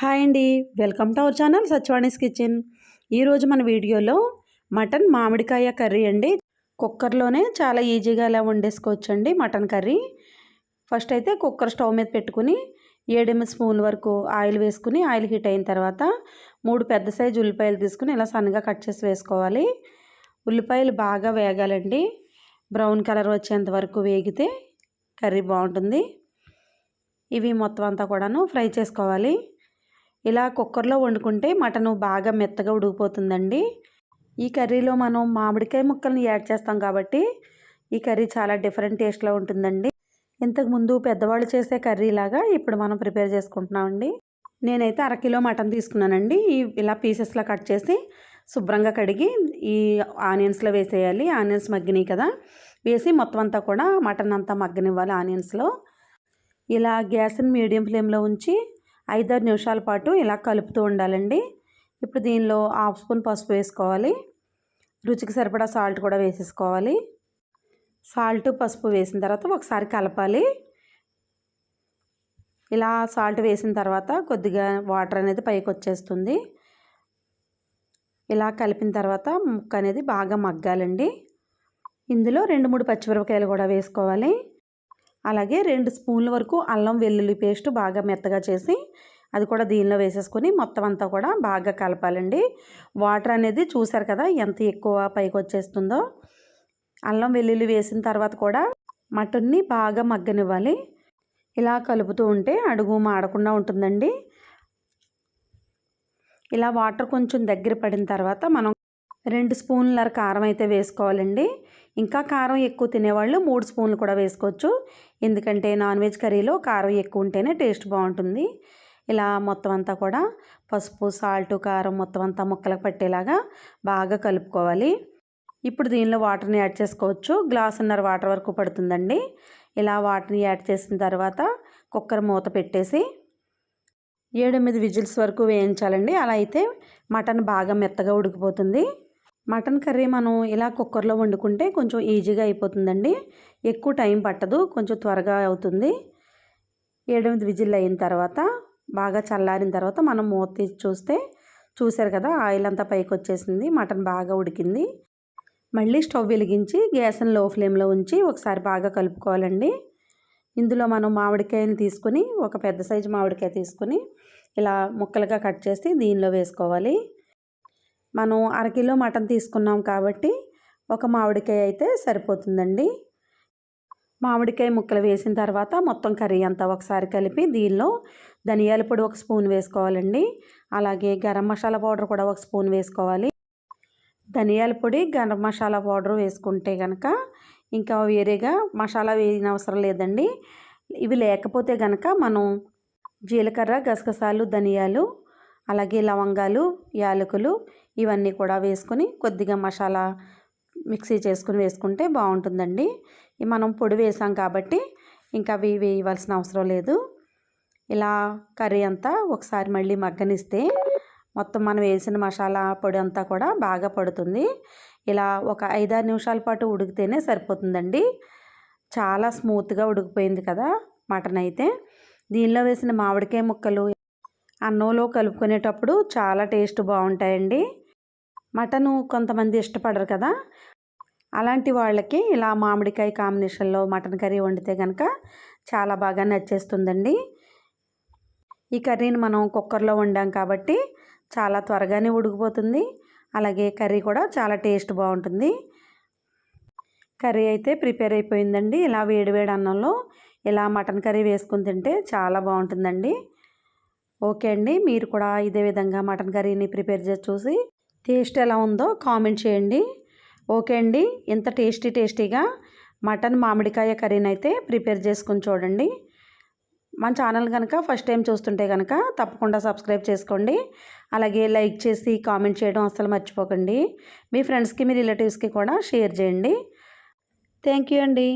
Hi అండి. Welcome to our channel Satyavani's kitchen. ఈరోజు మన వీడియోలో మటన్ మామిడికాయ కర్రీ అండి. కుక్కర్లోనే చాలా ఈజీగా ఇలా వండేసుకోవచ్చు అండి మటన్ కర్రీ. ఫస్ట్ అయితే కుక్కర్ స్టవ్ మీద పెట్టుకుని ఏడెనిమిది స్పూన్ వరకు ఆయిల్ వేసుకుని ఆయిల్ హీట్ అయిన తర్వాత మూడు పెద్ద సైజు ఉల్లిపాయలు తీసుకుని ఇలా సన్నగా కట్ చేసి వేసుకోవాలి. ఉల్లిపాయలు బాగా వేగాలండి. బ్రౌన్ కలర్ వచ్చేంత వరకు వేగితే కర్రీ బాగుంటుంది. ఇవి మొత్తం అంతా కూడాను ఫ్రై చేసుకోవాలి. ఇలా కుక్కర్లో వండుకుంటే మటను బాగా మెత్తగా ఉడికిపోతుందండి. ఈ కర్రీలో మనం మామిడికాయ ముక్కల్ని యాడ్ చేస్తాం కాబట్టి ఈ కర్రీ చాలా డిఫరెంట్ టేస్ట్లో ఉంటుందండి. ఇంతకుముందు పెద్దవాళ్ళు చేసే కర్రీ లాగా ఇప్పుడు మనం ప్రిపేర్ చేసుకుంటున్నామండి. నేనైతే అరకిలో మటన్ తీసుకున్నానండి. ఈ ఇలా పీసెస్లో కట్ చేసి శుభ్రంగా కడిగి ఈ ఆనియన్స్లో వేసేయాలి. ఆనియన్స్ మగ్గినాయి కదా. వేసి మొత్తం అంతా కూడా మటన్ అంతా మగ్గనివ్వాలి ఆనియన్స్లో. ఇలా గ్యాస్ని మీడియం ఫ్లేమ్లో ఉంచి ఐదారు నిమిషాల పాటు ఇలా కలుపుతూ ఉండాలండి. ఇప్పుడు దీనిలో హాఫ్ స్పూన్ పసుపు వేసుకోవాలి. రుచికి సరిపడా సాల్ట్ కూడా వేసేసుకోవాలి. సాల్ట్ పసుపు వేసిన తర్వాత ఒకసారి కలపాలి. ఇలా సాల్ట్ వేసిన తర్వాత కొద్దిగా వాటర్ అనేది పైకి వచ్చేస్తుంది. ఇలా కలిపిన తర్వాత ముక్క అనేది బాగా మగ్గాలండి. ఇందులో రెండు మూడు పచ్చిమిరపకాయలు కూడా వేసుకోవాలి. అలాగే రెండు స్పూన్ల వరకు అల్లం వెల్లుల్లి పేస్ట్ బాగా మెత్తగా చేసి అది కూడా దీనిలో వేసేసుకొని మొత్తం అంతా కూడా బాగా కలపాలండి. వాటర్ అనేది చూసారు కదా ఎంత ఎక్కువ పైకి వచ్చేస్తుందో. అల్లం వెల్లుల్లి వేసిన తర్వాత కూడా మటన్ని బాగా మగ్గనివ్వాలి. ఇలా కలుపుతూ ఉంటే అడుగు మాడకుండా ఉంటుందండి. ఇలా వాటర్ కొంచెం దగ్గర పడిన తర్వాత మనం రెండు స్పూన్ల కారం అయితే వేసుకోవాలండి. ఇంకా కారం ఎక్కువ తినేవాళ్ళు మూడు స్పూన్లు కూడా వేసుకోవచ్చు. ఎందుకంటే నాన్ వెజ్ కర్రీలో కారం ఎక్కువ ఉంటేనే టేస్ట్ బాగుంటుంది. ఇలా మొత్తం అంతా కూడా పసుపు సాల్ట్ కారం మొత్తం అంతా ముక్కలకు పట్టేలాగా బాగా కలుపుకోవాలి. ఇప్పుడు దీనిలో వాటర్ని యాడ్ చేసుకోవచ్చు. గ్లాసున్నర వాటర్ వరకు పడుతుందండి. ఇలా వాటర్ని యాడ్ చేసిన తర్వాత కుక్కర్ మూత పెట్టేసి ఏడెనిమిది విజిల్స్ వరకు వేయించాలండి. అలా అయితే మటన్ బాగా మెత్తగా ఉడికిపోతుంది. మటన్ కర్రీ మనం ఇలా కుక్కర్లో వండుకుంటే కొంచెం ఈజీగా అయిపోతుందండి. ఎక్కువ టైం పట్టదు కొంచెం త్వరగా అవుతుంది. ఏడెనిమిది విజిల్ అయిన తర్వాత బాగా చల్లారిన తర్వాత మనం మూత తీసి చూస్తే చూసారు కదా ఆయిల్ అంతా పైకి వచ్చేసింది మటన్ బాగా ఉడికింది. మళ్ళీ స్టవ్ వెలిగించి గ్యాస్ని లో ఫ్లేమ్లో ఉంచి ఒకసారి బాగా కలుపుకోవాలండి. ఇందులో మనం మామిడికాయని తీసుకుని ఒక పెద్ద సైజు మామిడికాయ తీసుకుని ఇలా ముక్కలుగా కట్ చేసి దీనిలో వేసుకోవాలి. మనం అరకిలో మటన్ తీసుకున్నాం కాబట్టి ఒక మామిడికాయ అయితే సరిపోతుందండి. మామిడికాయ ముక్కలు వేసిన తర్వాత మొత్తం కర్రీ అంతా ఒకసారి కలిపి దీనిలో ధనియాల పొడి ఒక స్పూన్ వేసుకోవాలండి. అలాగే గరం మసాలా పౌడర్ కూడా ఒక స్పూన్ వేసుకోవాలి. ధనియాల పొడి గరం మసాలా పౌడర్ వేసుకుంటే కనుక ఇంకా వేరేగా మసాలా వేయని అవసరం లేదండి. ఇవి లేకపోతే కనుక మనం జీలకర్ర గసగసాలు ధనియాలు అలాగే లవంగాలు యాలకులు ఇవన్నీ కూడా వేసుకొని కొద్దిగా మసాలా మిక్సీ చేసుకుని వేసుకుంటే బాగుంటుందండి. మనం పొడి వేసాం కాబట్టి ఇంకా అవి వేయవలసిన అవసరం లేదు. ఇలా కర్రీ అంతా ఒకసారి మళ్ళీ మగ్గనిస్తే మొత్తం మనం వేసిన మసాలా పొడి అంతా కూడా బాగా పడుతుంది. ఇలా ఒక ఐదారు నిమిషాల పాటు ఉడికితేనే సరిపోతుందండి. చాలా స్మూత్గా ఉడికిపోయింది కదా మటన్ అయితే. దీనిలో వేసిన మామిడికాయ ముక్కలు అన్నంలో కలుపుకునేటప్పుడు చాలా టేస్ట్ బాగుంటాయండి. మటను కొంతమంది ఇష్టపడరు కదా. అలాంటి వాళ్ళకి ఇలా మామిడికాయ కాంబినేషన్లో మటన్ కర్రీ వండితే కనుక చాలా బాగా నచ్చేస్తుందండి. ఈ కర్రీని మనం కుక్కర్లో వండాం కాబట్టి చాలా త్వరగానే ఉడికిపోతుంది. అలాగే కర్రీ కూడా చాలా టేస్ట్ బాగుంటుంది. కర్రీ అయితే ప్రిపేర్ అయిపోయిందండి. ఇలా వేడివేడి అన్నంలో ఇలా మటన్ కర్రీ వేసుకుని తింటే చాలా బాగుంటుందండి. ఓకే అండి. మీరు కూడా ఇదే విధంగా మటన్ కర్రీని ప్రిపేర్ చేసి చూసి టేస్ట్ ఎలా ఉందో కామెంట్ చేయండి. ఓకే అండి. ఇంత టేస్టీ టేస్టీగా మటన్ మామిడికాయ కర్రీని అయితే ప్రిపేర్ చేసుకుని చూడండి. మన ఛానల్ కనుక ఫస్ట్ టైం చూస్తుంటే కనుక తప్పకుండా సబ్స్క్రైబ్ చేసుకోండి. అలాగే లైక్ చేసి కామెంట్ చేయడం అస్సలు మర్చిపోకండి. మీ ఫ్రెండ్స్కి మీ రిలేటివ్స్కి కూడా షేర్ చేయండి. థ్యాంక్ యూ అండి.